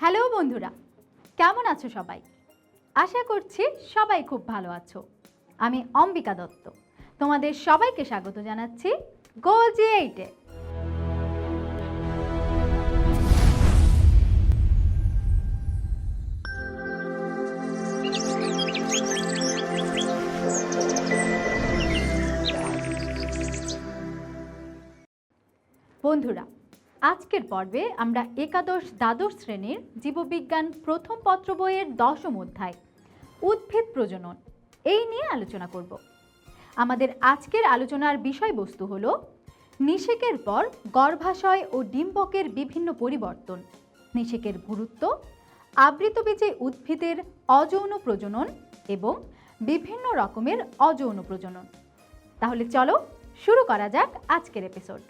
Hello বন্ধুরা, কেমন আছো সবাই? আশা করছি সবাই খুব ভালো আছো। আমি অম্বিকা দত্ত, তোমাদের সবাইকে স্বাগত জানাচ্ছি গোজি এইটে। বন্ধুরা আজকের পর্বে আমরা একাদশ দ্বাদশ শ্রেণির জীববিজ্ঞান প্রথম পত্র বইয়ের দশম অধ্যায়, উদ্ভিদ প্রজনন, এই নিয়ে আলোচনা করব। আমাদের আজকের আলোচনার বিষয়বস্তু হল নিষেকের পর গর্ভাশয় ও ডিম্বকের বিভিন্ন পরিবর্তন, নিষেকের গুরুত্ব আবৃতবীজে উদ্ভিদের অযৌন প্রজনন এবং বিভিন্ন রকমের অযৌন প্রজনন। তাহলে চলো শুরু করা যাক আজকের এপিসোড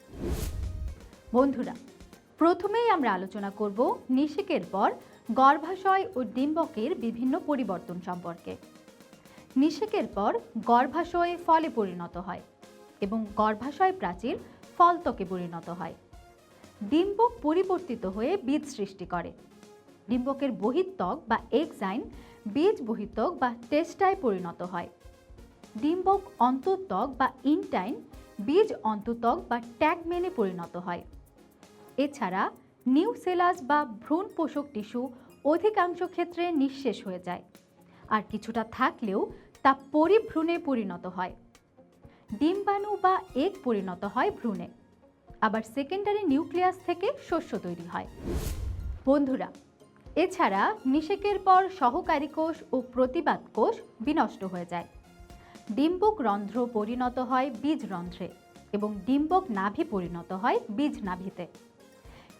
বন্ধুরা, প্রথমেই আমরা আলোচনা করব নিষেকের পর গর্ভাশয় ও ডিম্বকের বিভিন্ন পরিবর্তন সম্পর্কে। নিষেকের পর গর্ভাশয় ফলে পরিণত হয় এবং গর্ভাশয় প্রাচীর ফলতকে পরিণত হয়। ডিম্বক পরিবর্তিত হয়ে বীজ সৃষ্টি করে। ডিম্বকের বহিত্বক বা এক্সাইন বীজ বহিত্বক বা টেস্টায় পরিণত হয়। ডিম্বক অন্তত্বক বা ইনটাইন বীজ অন্ততক বা ট্যাগমেনে পরিণত হয়। এছাড়া নিউসেলাস বা ভ্রূণ পোষক টিস্যু অধিকাংশ ক্ষেত্রে নিঃশেষ হয়ে যায়। আর কিছুটা থাকলেও তা পরিভ্রূণে পরিণত হয়। ডিম্বাণু বা এক পরিণত হয় ভ্রূণে। আবার সেকেন্ডারি নিউক্লিয়াস থেকে শস্য তৈরি হয়। বন্ধুরা, এছাড়া নিষেকের পর সহকারী কোষ ও প্রতিবাদ কোষ বিনষ্ট হয়ে যায়। ডিম্বক রন্ধ্র পরিণত হয় বীজ রন্ধ্রে এবং ডিম্বক নাভি পরিণত হয় বীজ নাভিতে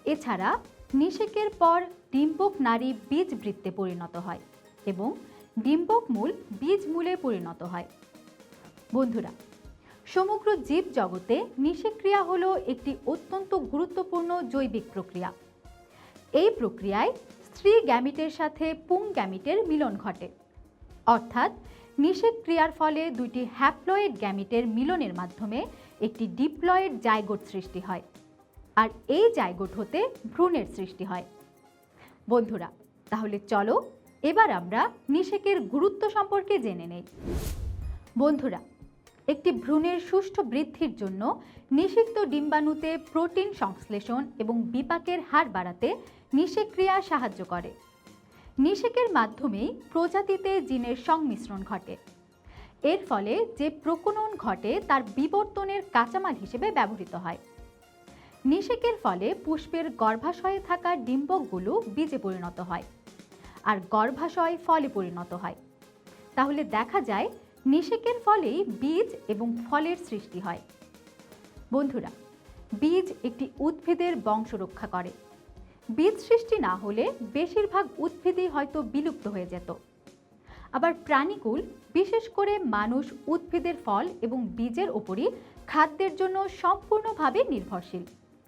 এছাড়া নিষেকের পর ডিম্বক নারী বীজ বৃত্তে পরিণত হয় এবং ডিম্বক মূল বীজ মূলে পরিণত হয়। বন্ধুরা, সমগ্র জীব জগতে নিষেক্রিয়া হল একটি অত্যন্ত গুরুত্বপূর্ণ জৈবিক প্রক্রিয়া। এই প্রক্রিয়ায় স্ত্রী গ্যামিটের সাথে পুং গ্যামিটের মিলন ঘটে। অর্থাৎ নিষেক ক্রিয়ার ফলে দুইটি হ্যাপ্লয়েড গ্যামিটের মিলনের মাধ্যমে একটি ডিপ্লয়েড জায়গোট সৃষ্টি হয়। আর এই জায়গোট হতে ভ্রূণের সৃষ্টি হয়। বন্ধুরা, তাহলে চলো এবার আমরা নিষেকের গুরুত্ব সম্পর্কে জেনে নেই। বন্ধুরা, একটি ভ্রূণের সুষ্ঠু বৃদ্ধির জন্য নিষিক্ত ডিম্বাণুতে প্রোটিন সংশ্লেষণ এবং বিপাকের হার বাড়াতে নিষেক ক্রিয়া সাহায্য করে। নিষেকের মাধ্যমেই প্রজাতিতে জিনের সংমিশ্রণ ঘটে। এর ফলে যে প্রকনন ঘটে তার বিবর্তনের কাঁচামাল হিসেবে ব্যবহৃত হয়। নিষেকের ফলে পুষ্পের গর্ভাশয়ে থাকা ডিম্বকগুলো বীজে পরিণত হয় আর গর্ভাশয় ফলে পরিণত হয়। তাহলে দেখা যায় নিষেকের ফলেই বীজ এবং ফলের সৃষ্টি হয়। বন্ধুরা, বীজ একটি উদ্ভিদের বংশ রক্ষা করে। বীজ সৃষ্টি না হলে বেশিরভাগ উদ্ভিদই হয়তো বিলুপ্ত হয়ে যেত। আবার প্রাণীকুল, বিশেষ করে মানুষ উদ্ভিদের ফল এবং বীজের ওপরই খাদ্যের জন্য সম্পূর্ণভাবে নির্ভরশীল।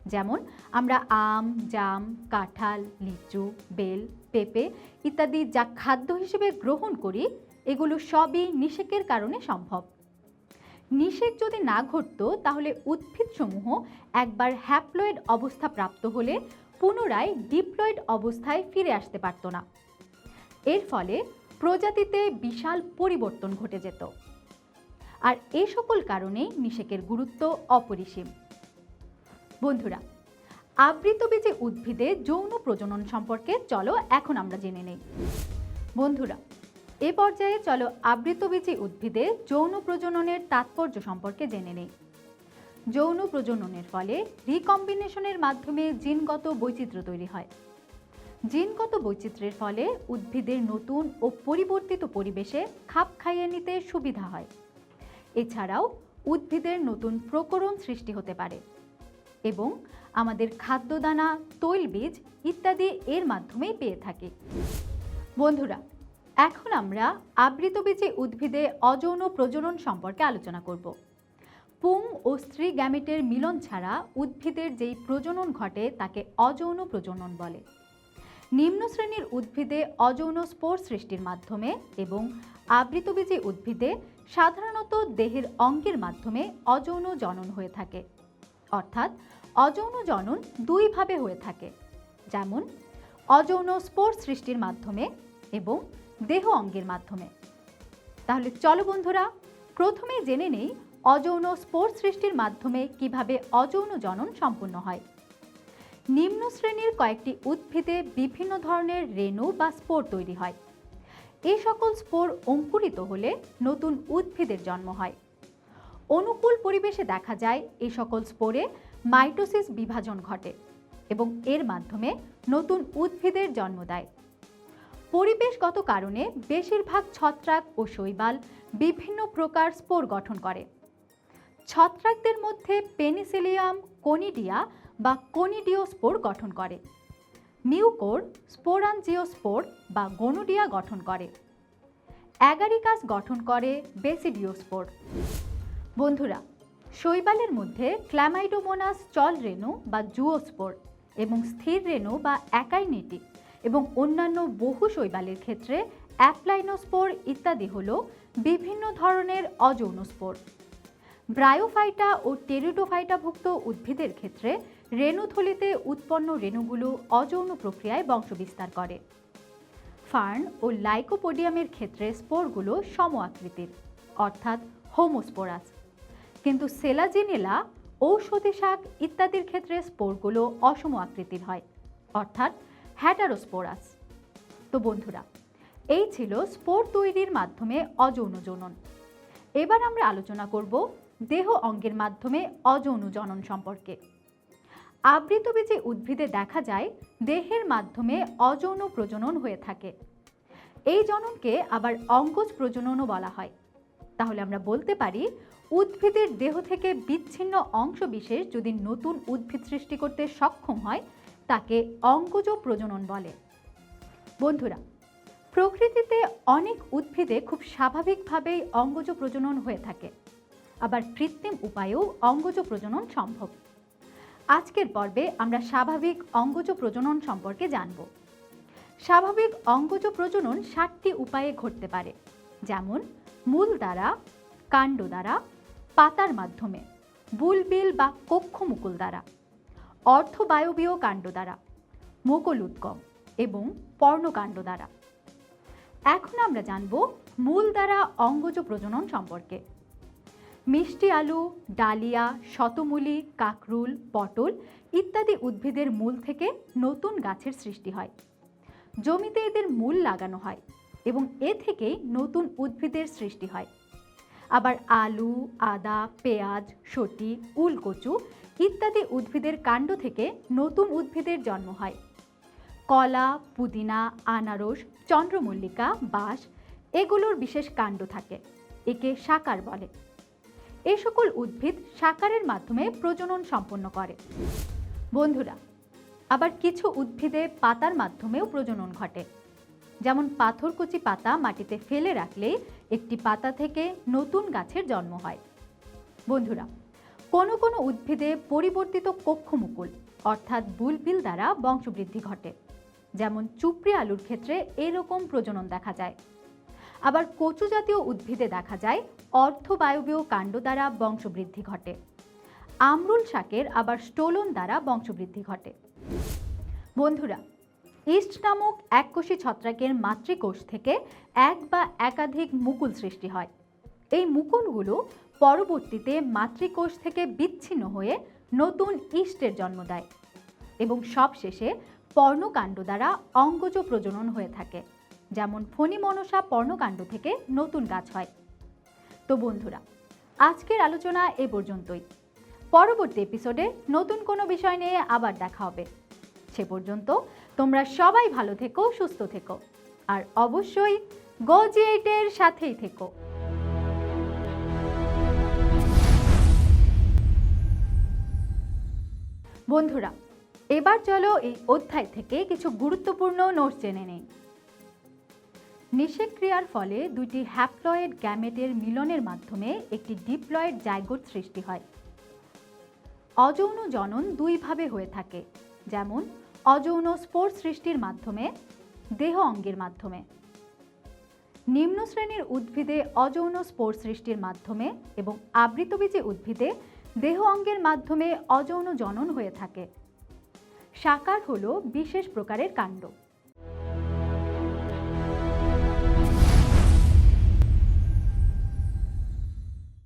যেমন আমরা আম, জাম, কাঁঠাল, লিচু, বেল, পেঁপে ইত্যাদি যা খাদ্য হিসেবে গ্রহণ করি, এগুলো সবই নিষেকের কারণে সম্ভব। নিষেক যদি না ঘটতো, তাহলে উদ্ভিদসমূহ একবার হ্যাপ্লয়েড অবস্থা প্রাপ্ত হলে পুনরায় ডিপ্লয়েড অবস্থায় ফিরে আসতে পারত না। এর ফলে প্রজাতিতে বিশাল পরিবর্তন ঘটে যেত। আর এই সকল কারণেই নিষেকের গুরুত্ব অপরিসীম। বন্ধুরা আবৃতবীজী উদ্ভিদে যৌন প্রজনন সম্পর্কে চলো এখন আমরা জেনে নেই। বন্ধুরা, এ পর্যায়ে চলো আবৃতবীজী উদ্ভিদে যৌন প্রজননের তাৎপর্য সম্পর্কে জেনে নেই। যৌন প্রজননের ফলে রিকম্বিনেশনের মাধ্যমে জিনগত বৈচিত্র্য তৈরি হয়। জিনগত বৈচিত্র্যের ফলে উদ্ভিদের নতুন ও পরিবর্তিত পরিবেশে খাপ খাইয়ে নিতে সুবিধা হয়। এছাড়াও উদ্ভিদের নতুন প্রকরণ সৃষ্টি হতে পারে। এবং আমাদের খাদ্যদানা, তৈলবীজ ইত্যাদি এর মাধ্যমেই পেয়ে থাকি। বন্ধুরা, এখন আমরা আবৃতবীজী উদ্ভিদে অযৌন প্রজনন সম্পর্কে আলোচনা করব। পুং ও স্ত্রী গ্যামেটের মিলন ছাড়া উদ্ভিদের যেই প্রজনন ঘটে তাকে অযৌন প্রজনন বলে। নিম্ন শ্রেণির উদ্ভিদে অযৌন স্পোর সৃষ্টির মাধ্যমে এবং আবৃতবীজী উদ্ভিদে সাধারণত দেহের অঙ্গের মাধ্যমে অযৌন জনন হয়ে থাকে। অর্থাৎ অযৌন জনন দুইভাবে হয়ে থাকে। যেমন, অযৌন স্পোর সৃষ্টির মাধ্যমে এবং দেহ অঙ্গের মাধ্যমে। তাহলে চলো বন্ধুরা প্রথমেই জেনে নেই অযৌন স্পোর সৃষ্টির মাধ্যমে কীভাবে অযৌন জনন সম্পূর্ণ হয়। নিম্ন শ্রেণির কয়েকটি উদ্ভিদে বিভিন্ন ধরনের রেণু বা স্পোর তৈরি হয়। এই সকল স্পোর অঙ্কুরিত হলে নতুন উদ্ভিদের জন্ম হয়। অনুকূল পরিবেশে দেখা যায় এই সকল স্পোরে মাইটোসিস বিভাজন ঘটে এবং এর মাধ্যমে নতুন উদ্ভিদের জন্ম দেয়। পরিবেশগত কারণে বেশিরভাগ ছত্রাক ও শৈবাল বিভিন্ন প্রকার স্পোর গঠন করে। ছত্রাকদের মধ্যে পেনিসিলিয়াম, কোনিডিয়া বা কোনিডিওস্পোর গঠন করে। মিউকোর স্পোরানজিওস্পোর বা গনোডিয়া গঠন করে। অ্যাগারিকাস গঠন করে বেসিডিওস্পোর। বন্ধুরা, শৈবালের মধ্যে ক্ল্যামাইডোমোনাস চল রেণু বা জুওস্পোর এবং স্থির রেণু বা অ্যাকাইনেটিক এবং অন্যান্য বহু শৈবালের ক্ষেত্রে অ্যাপ্লাইনোস্পোর ইত্যাদি হল বিভিন্ন ধরনের অযৌন স্পোর ব্রায়োফাইটা ও টেরিডোফাইটাভুক্ত উদ্ভিদের ক্ষেত্রে রেণুথলিতে উৎপন্ন রেণুগুলো অযৌন প্রক্রিয়ায় বংশবিস্তার করে। ফার্ন ও লাইকোপোডিয়ামের ক্ষেত্রে স্পোরগুলো সম আকৃতির অর্থাৎ হোমোস্পোরাস। কিন্তু সেলাজিনেলা, ঔষধি শাক ইত্যাদির ক্ষেত্রে স্পোরগুলো অসম আকৃতির হয়, অর্থাৎ হ্যাটারোস্পোরাস। তো বন্ধুরা, এই ছিল স্পোর তৈরির মাধ্যমে অযৌন জনন। এবার আমরা আলোচনা করব দেহ অঙ্গের মাধ্যমে অযৌন জনন সম্পর্কে। আবৃতবীজী উদ্ভিদে দেখা যায় দেহের মাধ্যমে অযৌন প্রজনন হয়ে থাকে। এই জননকে আবার অঙ্গজ প্রজননও বলা হয়। তাহলে আমরা বলতে পারি উদ্ভিদের দেহ থেকে বিচ্ছিন্ন অংশ বিশেষ যদি নতুন উদ্ভিদ সৃষ্টি করতে সক্ষম হয়, তাকে অঙ্গজ প্রজনন বলে। বন্ধুরা, প্রকৃতিতে অনেক উদ্ভিদে খুব স্বাভাবিকভাবেই অঙ্গজ প্রজনন হয়ে থাকে। আবার কৃত্রিম উপায়েও অঙ্গজ প্রজনন সম্ভব। আজকের পর্বে আমরা স্বাভাবিক অঙ্গজ প্রজনন সম্পর্কে জানব। স্বাভাবিক অঙ্গজ প্রজনন ষাটটি উপায়ে ঘটতে পারে, যেমন মূল দ্বারা, কাণ্ড দ্বারা পাতার মাধ্যমে, বুলবিল বা কক্ষমুকুল দ্বারা, অর্থবায়বীয় কাণ্ড দ্বারা, মুকুল উদ্গম এবং পর্ণকাণ্ড দ্বারা। এখন আমরা জানব মূল দ্বারা অঙ্গজ প্রজনন সম্পর্কে। মিষ্টি আলু, ডালিয়া, শতমূলি, কাকরুল, পটল ইত্যাদি উদ্ভিদের মূল থেকে নতুন গাছের সৃষ্টি হয়। জমিতে এদের মূল লাগানো হয় এবং এ থেকেই নতুন উদ্ভিদের সৃষ্টি হয়। আবার আলু, আদা, পেঁয়াজ সটি উলকচু ইত্যাদি উদ্ভিদের কাণ্ড থেকে নতুন উদ্ভিদের জন্ম হয়। কলা, পুদিনা, আনারস, চন্দ্রমল্লিকা, বাঁশ এগুলোর বিশেষ কাণ্ড থাকে, একে সাকার বলে। এ সকল উদ্ভিদ সাকারের মাধ্যমে প্রজনন সম্পন্ন করে। বন্ধুরা, আবার কিছু উদ্ভিদে পাতার মাধ্যমেও প্রজনন ঘটে। যেমন পাথরকুচি পাতা মাটিতে ফেলে রাখলে একটি পাতা থেকে নতুন গাছের জন্ম হয়। বন্ধুরা, কোনো কোনো উদ্ভিদে পরিবর্তিত কক্ষমুকুল, অর্থাৎ বুলবিল দ্বারা বংশবৃদ্ধি ঘটে। যেমন চুপড়ি আলুর ক্ষেত্রে এরকম প্রজনন দেখা যায়। আবার কচু জাতীয় উদ্ভিদে দেখা যায় অর্ধবায়বীয় কাণ্ড দ্বারা বংশবৃদ্ধি ঘটে। আমরুল শাকের আবার স্টোলন দ্বারা বংশবৃদ্ধি ঘটে। বন্ধুরা ইস্ট নামক এককোষী ছত্রাকের মাতৃকোষ থেকে এক বা একাধিক মুকুল সৃষ্টি হয়। এই মুকুলগুলো পরবর্তীতে মাতৃকোষ থেকে বিচ্ছিন্ন হয়ে নতুন ইস্টের জন্ম দেয় এবং সবশেষে পর্ণকাণ্ড দ্বারা অঙ্গজ প্রজনন হয়ে থাকে, যেমন ফণিমনসা পর্ণকাণ্ড থেকে নতুন গাছ হয়। তো বন্ধুরা, আজকের আলোচনা এ পর্যন্তই। পরবর্তী এপিসোডে নতুন কোনো বিষয় নিয়ে আবার দেখা হবে। সে পর্যন্ত তোমরা সবাই ভালো থেকো, সুস্থ থেকো। আর অবশ্যই গোজিয়েটের সাথেই থেকো। বন্ধুরা, এবার চলো এই অধ্যায় থেকে কিছু গুরুত্বপূর্ণ নোটস জেনে নেই। নিষেক্রিয়ার ফলে দুটি হ্যাপ্লয়েড গ্যামেটের মিলনের মাধ্যমে একটি ডিপ্লয়েড জায়গোট সৃষ্টি হয়। অযৌন জনন দুইভাবে হয়ে থাকে, যেমন অযৌন স্পোর সৃষ্টির মাধ্যমে, দেহ অঙ্গের মাধ্যমে। নিম্ন শ্রেণির উদ্ভিদে অযৌন স্পোর সৃষ্টির মাধ্যমে এবং আবৃতবীজী উদ্ভিদে দেহ অঙ্গের মাধ্যমে অযৌন জনন হয়ে থাকে। সাকার হল বিশেষ প্রকারের কাণ্ড।